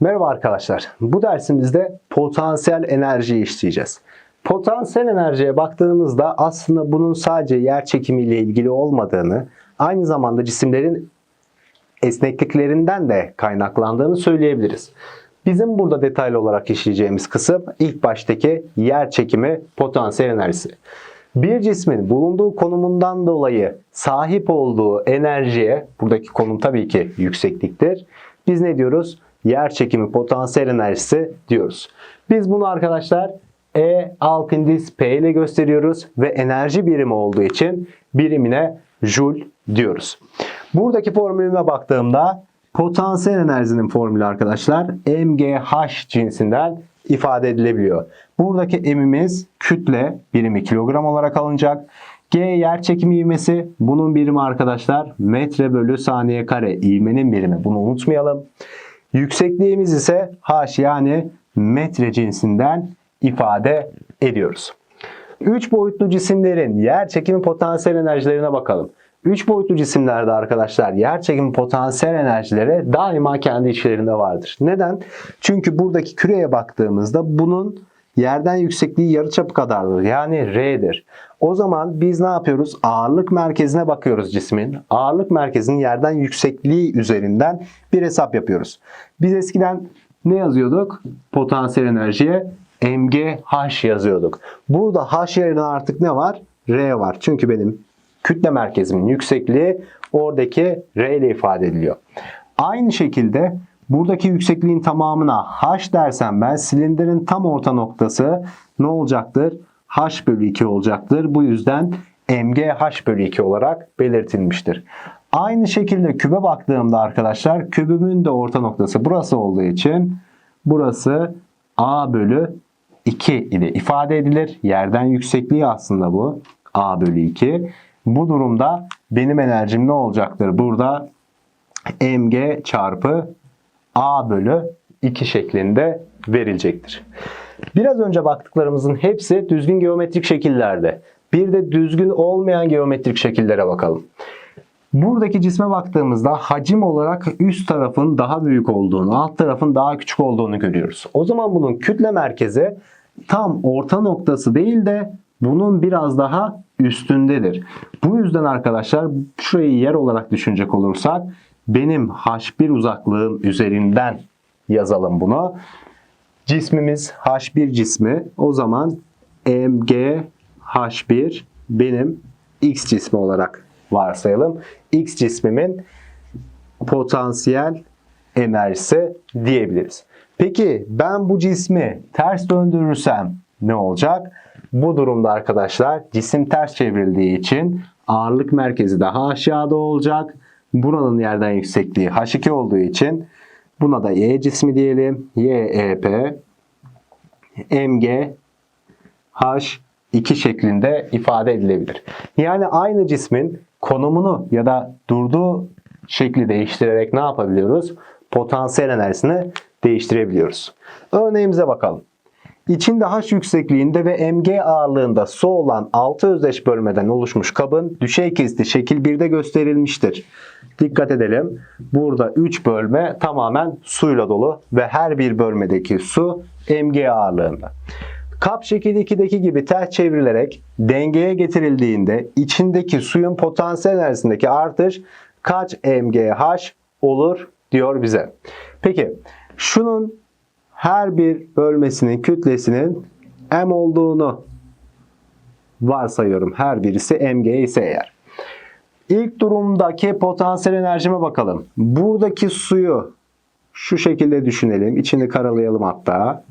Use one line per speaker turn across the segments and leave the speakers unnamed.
Merhaba arkadaşlar. Bu dersimizde potansiyel enerjiyi işleyeceğiz. Potansiyel enerjiye baktığımızda aslında bunun sadece yer çekimi ile ilgili olmadığını, aynı zamanda cisimlerin esnekliklerinden de kaynaklandığını söyleyebiliriz. Bizim burada detaylı olarak işleyeceğimiz kısım ilk baştaki yer çekimi potansiyel enerjisi. Bir cismin bulunduğu konumundan dolayı sahip olduğu enerjiye, buradaki konum tabii ki yüksekliktir. Biz ne diyoruz? Yer çekimi potansiyel enerjisi diyoruz. Biz bunu arkadaşlar E alt P ile gösteriyoruz ve enerji birimi olduğu için birimine Joule diyoruz. Buradaki formülüme baktığımda potansiyel enerjinin formülü arkadaşlar MGH cinsinden ifade edilebiliyor. Buradaki emimiz kütle birimi kilogram olarak alınacak. G yer çekimi ivmesi bunun birimi arkadaşlar metre bölü saniye kare ivmenin birimi bunu unutmayalım. Yüksekliğimiz ise H yani metre cinsinden ifade ediyoruz. 3 boyutlu cisimlerin yer çekimi potansiyel enerjilerine bakalım. 3 boyutlu cisimlerde arkadaşlar yer çekimi potansiyel enerjileri daima kendi içlerinde vardır. Neden? Çünkü buradaki küreye baktığımızda bunun yerden yüksekliği yarıçapı kadardır. Yani R'dir. O zaman biz ne yapıyoruz? Ağırlık merkezine bakıyoruz cismin. Ağırlık merkezinin yerden yüksekliği üzerinden bir hesap yapıyoruz. Biz eskiden ne yazıyorduk? Potansiyel enerjiye MGH yazıyorduk. Burada H yerine artık ne var? R var. Çünkü benim kütle merkezimin yüksekliği oradaki R ile ifade ediliyor. Aynı şekilde buradaki yüksekliğin tamamına H dersem ben silindirin tam orta noktası ne olacaktır? H bölü 2 olacaktır. Bu yüzden MGH bölü 2 olarak belirtilmiştir. Aynı şekilde kübe baktığımda arkadaşlar kübümün de orta noktası burası olduğu için burası A bölü 2 ile ifade edilir. Yerden yüksekliği aslında bu. A bölü 2. Bu durumda benim enerjim ne olacaktır? Burada mg çarpı a bölü 2 şeklinde verilecektir. Biraz önce baktıklarımızın hepsi düzgün geometrik şekillerde. Bir de düzgün olmayan geometrik şekillere bakalım. Buradaki cisme baktığımızda hacim olarak üst tarafın daha büyük olduğunu, alt tarafın daha küçük olduğunu görüyoruz. O zaman bunun kütle merkezi tam orta noktası değil de bunun biraz daha üstündedir. Bu yüzden arkadaşlar şurayı yer olarak düşünecek olursak benim H1 uzaklığım üzerinden yazalım bunu. Cismimiz H1 cismi. O zaman MG H1 benim X cismi olarak varsayalım. X cismimin potansiyel enerjisi diyebiliriz. Peki ben bu cismi ters döndürürsem ne olacak? Bu durumda arkadaşlar cisim ters çevrildiği için ağırlık merkezi daha aşağıda olacak. Buranın yerden yüksekliği H2 olduğu için buna da Y cismi diyelim. YEP MG H2 şeklinde ifade edilebilir. Yani aynı cismin konumunu ya da durduğu şekli değiştirerek ne yapabiliyoruz? Potansiyel enerjisini değiştirebiliyoruz. Örneğimize bakalım. İçinde H yüksekliğinde ve mg ağırlığında su olan 6 özdeş bölmeden oluşmuş kabın düşey kesti şekil 1'de gösterilmiştir. Dikkat edelim. Burada 3 bölme tamamen suyla dolu ve her bir bölmedeki su mg ağırlığında. Kap şekil 2'deki gibi ters çevrilerek dengeye getirildiğinde içindeki suyun potansiyel enerjisindeki artış kaç mgh olur diyor bize. Peki şunun her bir bölmesinin kütlesinin m olduğunu varsayıyorum. Her birisi mg ise eğer. İlk durumdaki potansiyel enerjime bakalım. Buradaki suyu şu şekilde düşünelim. İçini karalayalım hatta.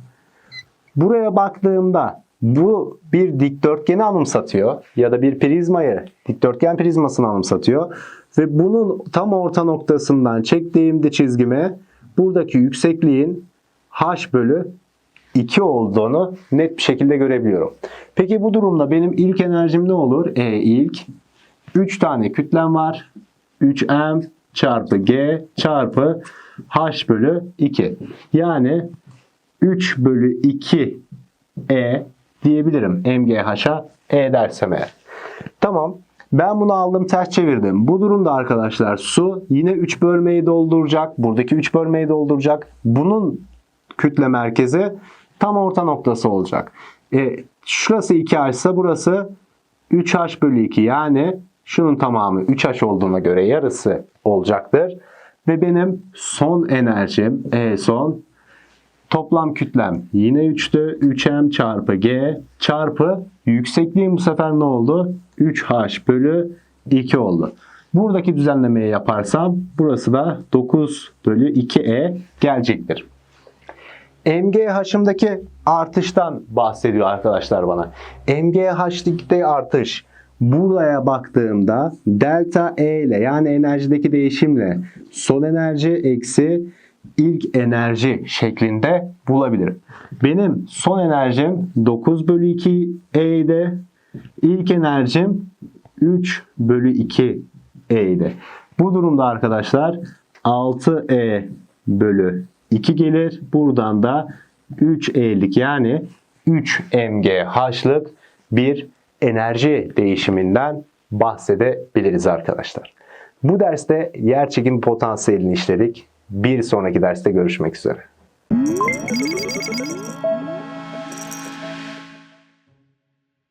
Buraya baktığımda bu bir dikdörtgeni anımsatıyor ya da bir prizmayı, dikdörtgen prizmasını anımsatıyor ve bunun tam orta noktasından çektiğimde çizgime buradaki yüksekliğin h bölü 2 olduğunu net bir şekilde görebiliyorum. Peki bu durumda benim ilk enerjim ne olur? E ilk 3 tane kütlem var. 3m çarpı g çarpı h bölü 2. Yani 3 bölü 2 e diyebilirim MGH'a E dersem eğer. Tamam. Ben bunu aldım ters çevirdim. Bu durumda arkadaşlar su yine 3 bölmeyi dolduracak. Buradaki 3 bölmeyi dolduracak. Bunun kütle merkezi tam orta noktası olacak. E, şurası 2H ise burası 3H bölü 2 yani şunun tamamı 3H olduğuna göre yarısı olacaktır. Ve benim son enerjim E son toplam kütlem yine 3'tü. 3m çarpı g çarpı yüksekliğim bu sefer ne oldu? 3h bölü 2 oldu. Buradaki düzenlemeyi yaparsam burası da 9 bölü 2e gelecektir. MGH'ımdaki artıştan bahsediyor arkadaşlar bana. MGH'deki artış buraya baktığımda delta E ile yani enerjideki değişimle son enerji eksi ilk enerji şeklinde bulabilirim. Benim son enerjim 9 bölü 2 E'de. İlk enerjim 3 bölü 2 E'de. Bu durumda arkadaşlar 6E bölü 2 gelir. Buradan da 3E'lik yani 3 MGH'lık bir enerji değişiminden bahsedebiliriz arkadaşlar. Bu derste yer çekimi potansiyelini işledik. Bir sonraki derste görüşmek üzere.